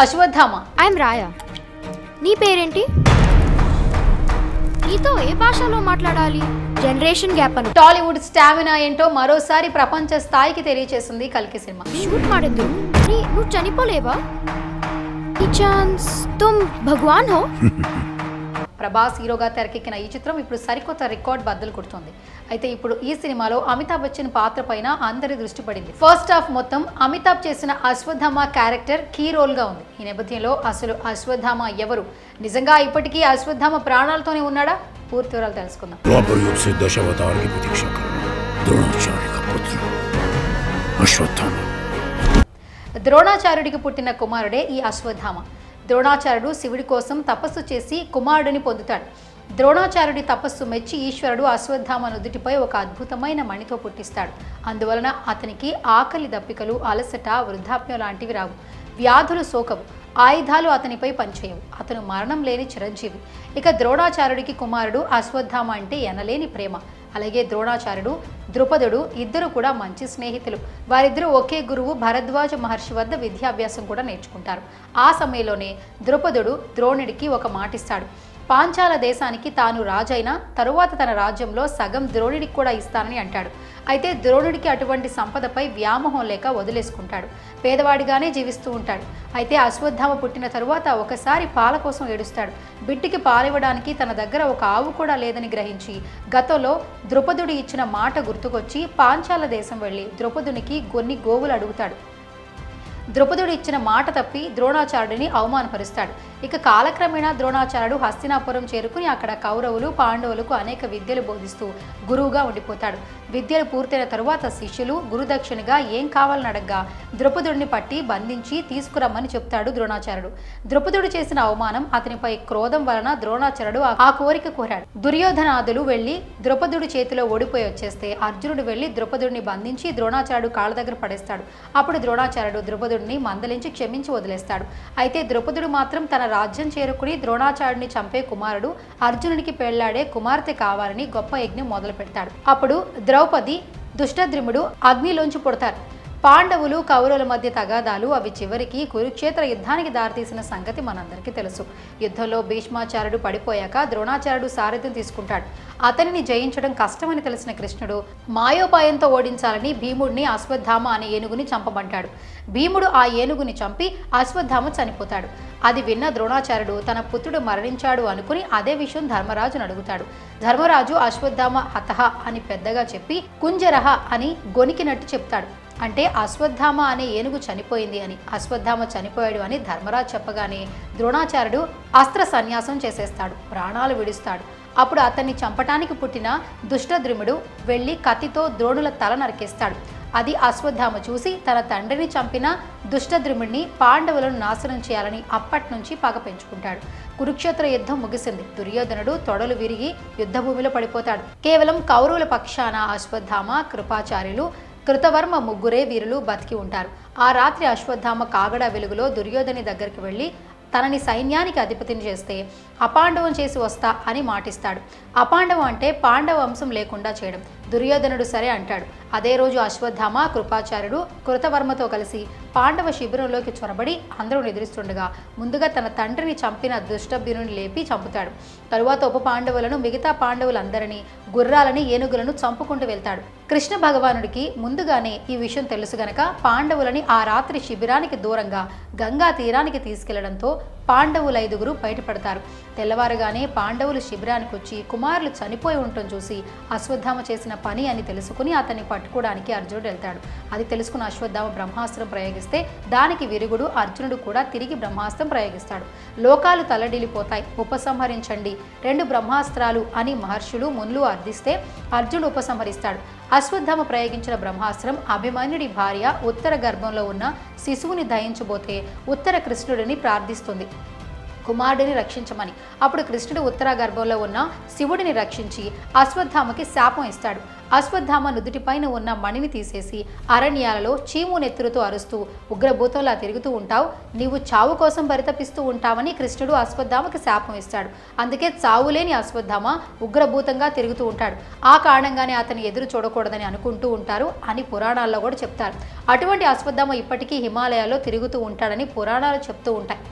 Ashwatthama. I'm రాయా. నీ పేరేంటి? నీతో ఏ భాషలో మాట్లాడాలి? జనరేషన్ గ్యాప్ అను. టాలీవుడ్ స్టామినా ఏంటో మరోసారి ప్రపంచ స్థాయికి తెలియచేసింది కల్కి సినిమా. షూట్ మాడద్దు నువ్వు చనిపోలేవా? ఈ ఛాన్స్ తుమ్ భగవాన్ హో. ప్రభాస్ హీరోగా తెరకెక్కిన ఈ చిత్రం ఇప్పుడు సరికొత్త రికార్డ్ బద్దలు కొడుతుంది. అయితే ఇప్పుడు ఈ సినిమాలో అమితాబ్ బచ్చన్ పాత్ర పైన అందరి దృష్టి పడింది. ఫస్ట్ హాఫ్ మొత్తం అమితాబ్ చేసిన అశ్వత్థామ క్యారెక్టర్ కీ రోల్గా ఉంది. ఈ నేపథ్యంలో అసలు అశ్వత్థామ ఎవరు? నిజంగా ఇప్పటికీ అశ్వత్థామ ప్రాణాలతోనే ఉన్నాడా? పూర్తి వివరాలు తెలుసుకుందాం. ద్రోణాచార్యుడికి పుట్టిన కుమారుడే ఈ అశ్వత్థామ. ద్రోణాచార్యుడు శివుడి కోసం తపస్సు చేసి కుమారుడిని పొందుతాడు. ద్రోణాచార్యుడి తపస్సు మెచ్చి ఈశ్వరుడు అశ్వత్థామ నుదుటిపై ఒక అద్భుతమైన మణితో పుట్టిస్తాడు. అందువలన అతనికి ఆకలి దప్పికలు అలసట వృద్ధాప్యం లాంటివి రావు. వ్యాధులు సోకవు. ఆయుధాలు అతనిపై పనిచేయవు. అతను మరణం లేని చిరంజీవి. ఇక ద్రోణాచార్యుడికి కుమారుడు అశ్వత్థామ అంటే ఎనలేని ప్రేమ. అలాగే ద్రోణాచార్యుడు ద్రుపదుడు ఇద్దరు కూడా మంచి స్నేహితులు. వారిద్దరూ ఒకే గురువు భరద్వాజ మహర్షి వద్ద విద్యాభ్యాసం కూడా నేర్చుకుంటారు. ఆ సమయంలోనే ద్రుపదుడు ద్రోణుడికి ఒక మాటిస్తాడు. పాంచాల దేశానికి తాను రాజైన తరువాత తన రాజ్యంలో సగం ద్రోణుడికి కూడా ఇస్తానని అంటాడు. అయితే ద్రోణుడికి అటువంటి సంపదపై వ్యామోహం లేక వదిలేసుకుంటాడు. పేదవాడిగానే జీవిస్తూ ఉంటాడు. అయితే అశ్వత్థామ పుట్టిన తరువాత ఒకసారి పాల కోసం ఏడుస్తాడు. బిడ్డకి పాలివ్వడానికి తన దగ్గర ఒక ఆవు కూడా లేదని గ్రహించి గతంలో ద్రుపదుడు ఇచ్చిన మాట గుర్తుకొచ్చి పాంచాల దేశం వెళ్ళి ద్రుపదునికి కొన్ని గోవులు అడుగుతాడు. ద్రుపదుడు ఇచ్చిన మాట తప్పి ద్రోణాచార్యుడిని అవమానపరుస్తాడు. ఇక కాలక్రమేణా ద్రోణాచార్యుడు హస్తినాపురం చేరుకుని అక్కడ కౌరవులు పాండవులకు అనేక విద్యలు బోధిస్తూ గురువుగా ఉండిపోతాడు. విద్యలు పూర్తయిన తరువాత శిష్యులు గురుదక్షిణగా ఏం కావాలని అడగ్గా ద్రుపదుడిని పట్టి బంధించి తీసుకురమ్మని చెప్తాడు ద్రోణాచార్యుడు. ద్రుపదుడు చేసిన అవమానం అతనిపై క్రోధం వలన ద్రోణాచార్యుడు ఆ కోరిక కోరాడు. దుర్యోధనాదులు వెళ్ళి ద్రుపదుడి చేతిలో ఓడిపోయి వచ్చేస్తే అర్జునుడు వెళ్ళి ద్రుపదుడిని బంధించి ద్రోణాచార్యుడు కాళ్ళ దగ్గర పడేస్తాడు. అప్పుడు ద్రోణాచార్యుడు ద్రౌపదుడిని మందలించి క్షమించి వదిలేస్తాడు. అయితే ద్రౌపదుడు మాత్రం తన రాజ్యం చేరుకుని ద్రోణాచార్యుడిని చంపే కుమారుడు అర్జునునికి పెళ్ళాడే కుమార్తె కావాలని గొప్ప యజ్ఞం మొదలు పెడతాడు అప్పుడు ద్రౌపది దుష్టద్రిముడు అగ్నిలోంచి పుడతారు పాండవులు కౌరవుల మధ్య తగాదాలు అవి చివరికి కురుక్షేత్ర యుద్ధానికి దారితీసిన సంగతి మనందరికీ తెలుసు. యుద్ధంలో భీష్మాచార్యుడు పడిపోయాక ద్రోణాచార్యుడు సారథ్యం తీసుకుంటాడు. అతనిని జయించడం కష్టమని తెలిసిన కృష్ణుడు మాయోపాయంతో ఓడించాలని భీముడిని అశ్వత్థామ అనే ఏనుగుని చంపమంటాడు. భీముడు ఆ ఏనుగుని చంపి అశ్వత్థామ చనిపోతాడు. అది విన్న ద్రోణాచార్యుడు తన పుత్రుడు మరణించాడు అనుకుని అదే విషయం ధర్మరాజును అడుగుతాడు. ధర్మరాజు అశ్వత్థామ హతహ అని పెద్దగా చెప్పి కుంజరహ అని గొనికినట్టు చెప్తాడు. అంటే అశ్వత్థామ అనే ఏనుగు చనిపోయింది అని అశ్వత్థామ చనిపోయాడు అని ధర్మరాజు చెప్పగానే ద్రోణాచార్యుడు అస్త్ర సన్యాసం చేసేస్తాడు ప్రాణాలు విడుస్తాడు. అప్పుడు అతన్ని చంపటానికి పుట్టిన దుష్టద్రుముడు వెళ్ళి కత్తితో ద్రోణుల తల నరికేస్తాడు. అది అశ్వత్థామ చూసి తన తండ్రిని చంపిన దుష్టద్రుముడిని పాండవులను నాశనం చేయాలని అప్పటి నుంచి పగ పెంచుకుంటాడు. కురుక్షేత్ర యుద్ధం ముగిసింది. దుర్యోధనుడు తొడలు విరిగి యుద్ధభూమిలో పడిపోతాడు. కేవలం కౌరవుల పక్షాన అశ్వత్థామ కృపాచార్యులు కృతవర్మ ముగ్గురే వీరులు బతికి ఉంటారు. ఆ రాత్రి అశ్వత్థామ కాగడ వెలుగులో దుర్యోధని దగ్గరికి వెళ్ళి తనని సైన్యానికి అధిపతిని చేస్తే అపాండవం చేసి వస్తా అని మాటిస్తాడు. అపాండవం అంటే పాండవ వంశం లేకుండా చేయడం. దుర్యోధనుడు సరే అంటాడు. అదే రోజు అశ్వత్థామ కృపాచార్యుడు కృతవర్మతో కలిసి పాండవ శిబిరంలోకి చొరబడి అందరూ నిద్రిస్తుండగా ముందుగా తన తండ్రిని చంపిన దుష్టభ్యుని లేపి చంపుతాడు. తరువాత ఉప పాండవులను మిగతా పాండవులందరినీ గుర్రాలని ఏనుగులను చంపుకుంటూ వెళ్తాడు. కృష్ణ భగవానుడికి ముందుగానే ఈ విషయం తెలుసు గనక పాండవులని ఆ రాత్రి శిబిరానికి దూరంగా గంగా తీరానికి తీసుకెళ్ళడంతో పాండవులు ఐదుగురు బయటపడతారు. తెల్లవారుగానే పాండవులు శిబిరానికి వచ్చి కుమారులు చనిపోయి ఉండటం చూసి అశ్వత్థామ చేసిన పని అని తెలుసుకుని అతన్ని పట్టుకోవడానికి అర్జునుడు వెళ్తాడు. అది తెలుసుకున్న అశ్వత్థామ బ్రహ్మాస్త్రం ప్రయోగిస్తే దానికి విరుగుడు అర్జునుడు కూడా తిరిగి బ్రహ్మాస్త్రం ప్రయోగిస్తాడు. లోకాలు తలడిలిపోతాయి ఉపసంహరించండి. రెండు బ్రహ్మాస్త్రాలు అని మహర్షులు మునులు అర్థిస్తే అర్జునుడు ఉపసంహరిస్తాడు. అశ్వత్థామ ప్రయోగించిన బ్రహ్మాస్త్రం అభిమన్యుడి భార్య ఉత్తర గర్భంలో ఉన్న శిశువుని దయించబోతే ఉత్తర కృష్ణుడిని ప్రార్థిస్తుంది. కుమారుడిని రక్షించమని. అప్పుడు కృష్ణుడు ఉత్తర గర్భంలో ఉన్న శివుడిని రక్షించి అశ్వత్థామకి శాపం ఇస్తాడు. అశ్వత్థామ నుదుటిపైన ఉన్న మణిని తీసేసి అరణ్యాలలో చీము నెత్తురుతో అరుస్తూ ఉగ్రభూతంలా తిరుగుతూ ఉంటావు. నీవు చావు కోసం పరితపిస్తూ ఉంటావని కృష్ణుడు అశ్వత్థామకి శాపం ఇస్తాడు. అందుకే చావులేని అశ్వత్థామ ఉగ్రభూతంగా తిరుగుతూ ఉంటాడు. ఆ కారణంగానే అతని ఎదురు చూడకూడదని అనుకుంటూ ఉంటారు అని పురాణాల్లో కూడా చెప్తారు. అటువంటి అశ్వత్థామ ఇప్పటికీ హిమాలయాల్లో తిరుగుతూ ఉంటాడని పురాణాలు చెప్తూ ఉంటాయి.